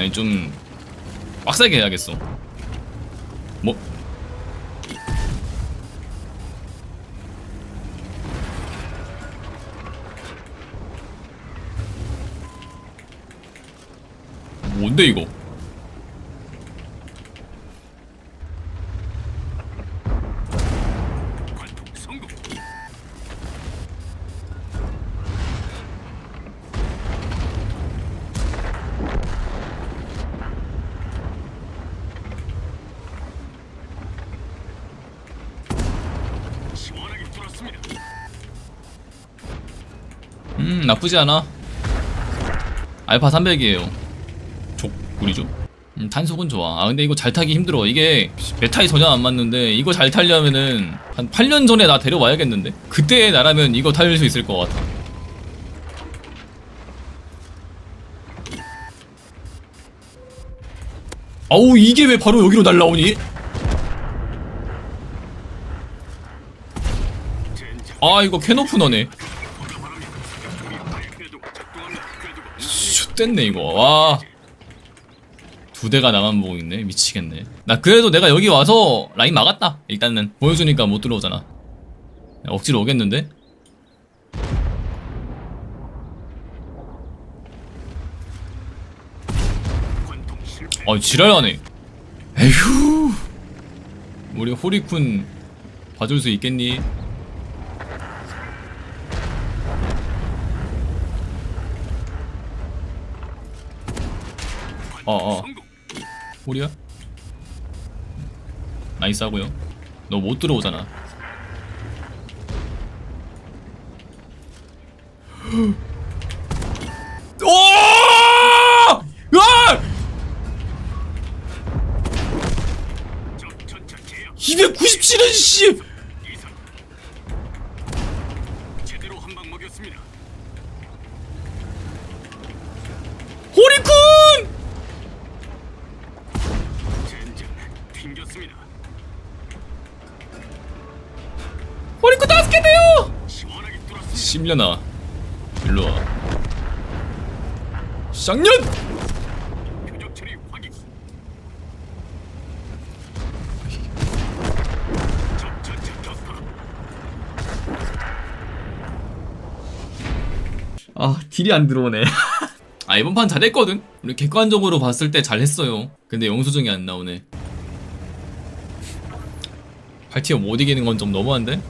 아니 좀 빡세게 해야겠어. 뭐? 뭔데 이거 관통 성공. 시원하게 뚫었습니다. 음 나쁘지 않아. 알파 300이에요. 족구리죠. 음, 탄속은 좋아. 아 근데 이거 잘 타기 힘들어. 이게 메타에 전혀 안 맞는데 이거 잘 타려면은 한 8년 전에 나 데려와야겠는데? 그때 나라면 이거 탈 수 있을 것 같아. 아우 이게 왜 바로 여기로 날라오니? 아 이거 캐노프너네 슛 됐네 이거. 와. 두 대가 나만 보고 있네. 미치겠네. 나 그래도 내가 여기 와서 라인 막았다. 일단은. 보여주니까 못 들어오잖아. 억지로 오겠는데? 아 지랄하네. 에휴. 우리 호리쿤 봐줄 수 있겠니? 어어 성공. 호리야? 나이스 하고요 너 못 들어오잖아 오! 으아! 적 전차 제압 297은 씨! 제대로 한방 먹였습니다. 호리쿤! 젠장 튕겼습니다. 호리쿤 다섯 개 돼요! 시원하게 뚫었습니다. 심려나 일로 와 쌍년! 표적 처리 확인. 적 전차 격파. 아 딜이 안 들어오네 아 이번 판 잘했거든 우리 객관적으로 봤을 때 잘했어요 근데 영수증이 안 나오네 8티어 못 이기는 건 좀 너무한데?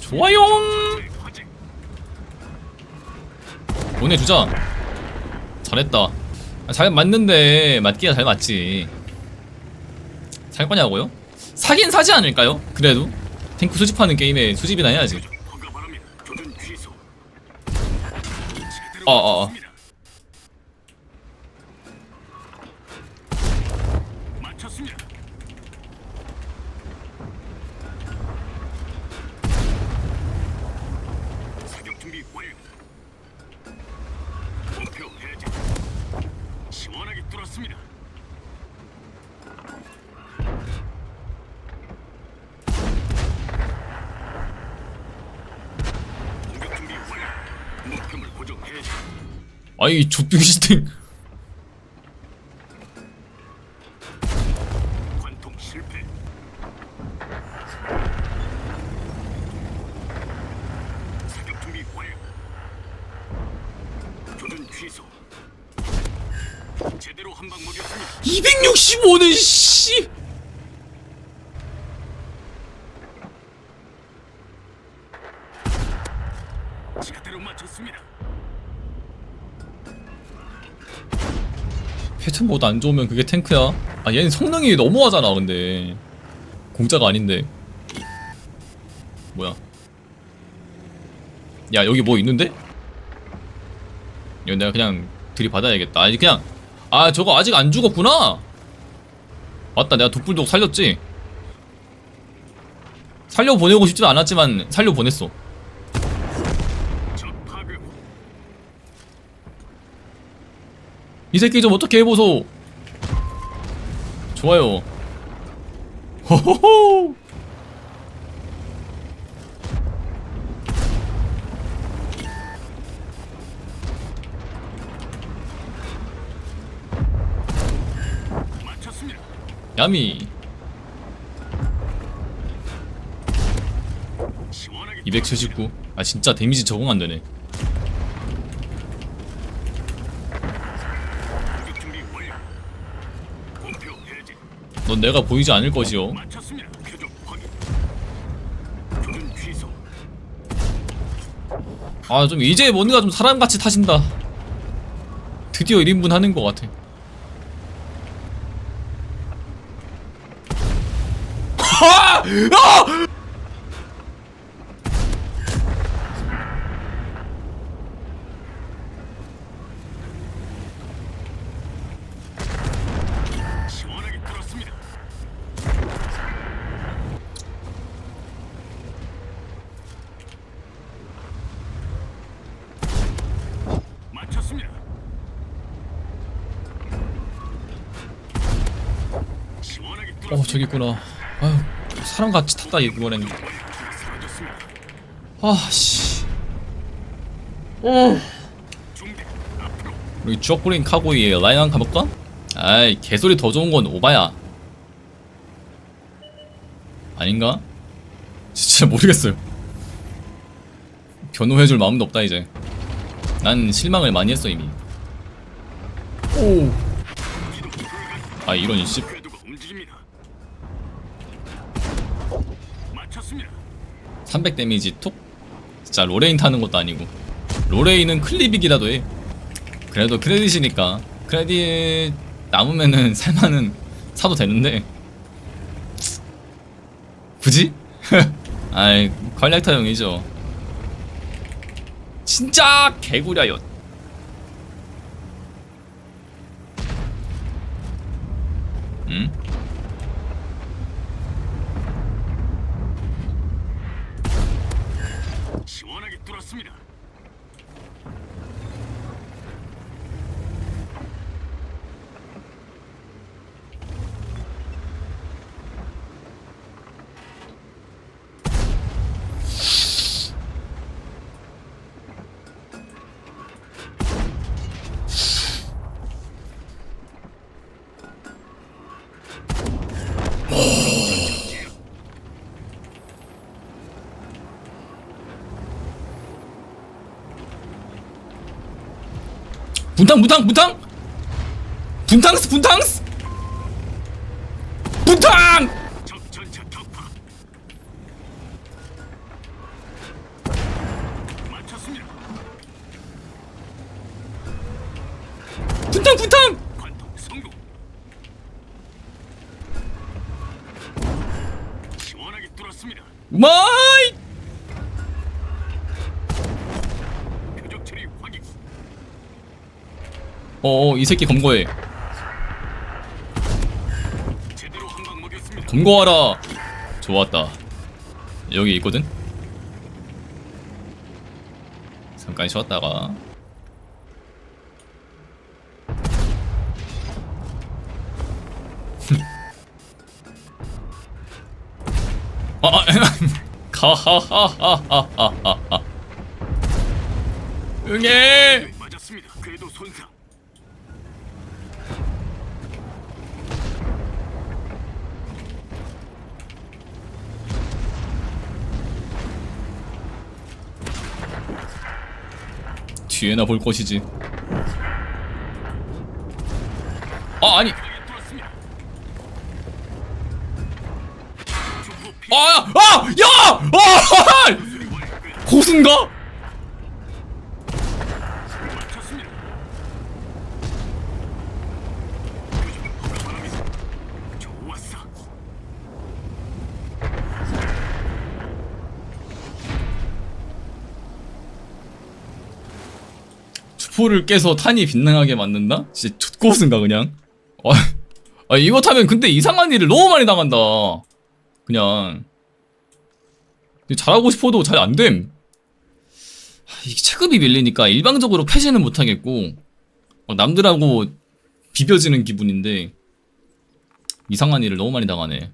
좋아요 보내주자 잘했다 아, 잘 맞는데 맞기야 잘 맞지 살 거냐고요? 사긴 사지 않을까요? 그래도 탱크 수집하는 게임에 수집이나 해야지. 제대로 어, 어, 어. 맞췄습니다. 맞췄습니다. 사격 준비 완료. 목표 해제. 시원하게 뚫었습니다. 공격 준비 완료. 목표물 고정 해제. 아이 족빙시탱 관통 실패. 사격 준비 완료. 조준 취소. 제대로 한방 먹였습니다. 265는 씨 패턴 모드 안 좋으면 그게 탱크야? 아 얘는 성능이 너무하잖아 근데. 공짜가 아닌데. 뭐야? 야 여기 뭐 있는데? 이거 내가 그냥 들이받아야겠다. 아니 그냥 아 저거 아직 안 죽었구나? 맞다 내가 독불독 살렸지? 살려 보내고 싶지도 않았지만 살려 보냈어. 적 파괴. 이 새끼 좀 어떻게 해보소. 좋아요. 호호호. 야미 시원하게 279. 아 진짜 데미지 적응 안 되네. 공격 준비 완료. 목표 해제. 넌 내가 보이지 않을 것이오. 아 좀 이제 뭔가 좀 사람같이 타신다. 드디어 1인분 하는 것 같아. 아! 아! 시원하게 들었습니다. 맞췄습니다. 시원하게 어. 저기 있구나. 아유 사람 같이 탔다 이번엔. 아씨. 중대 앞으로 우리 주옥브린 카고이에 라인 한 가볼까? 아이 개소리 더 좋은 건 오바야. 아닌가? 진짜 모르겠어요. 변호해줄 마음도 없다 이제. 난 실망을 많이 했어 이미. 오. 아 이런 씨. 궤도가 움직입니다. 맞췄습니다. 300 데미지 톡. 진짜 로레인 타는 것도 아니고. 로레인은 클립이기라도 해. 그래도 크레딧이니까 크레딧 남으면은 살만은 사도 되는데. 굳이? 아이 컬렉터용이죠. 진짜 개구려요. 응? 분탕 분탕 분탕! 분탕스 분탕스! 분탕. 분탕 분탕 어어 이 새끼 검거해. 검거하라 좋았다 여기 있거든 잠깐 쉬었다가 아, 아, 가하하하하하하 응애 맞았습니다. 궤도 손상. 뒤에나 볼 것이지 아 아니 피 아! 아! 야! 아! 고수인가? 맞췄습니다. 표적 허가 바랍니다. 좋았어. 주포를 깨서 탄이 빗나가게 만든다? 진짜 족고수인가 그냥? 아, 아 이거 타면 근데 이상한 일을 너무 많이 당한다 그냥 잘하고 싶어도 잘 안됨 이게 체급이 밀리니까 일방적으로 패지는 못하겠고 어, 남들하고 비벼지는 기분인데 이상한 일을 너무 많이 당하네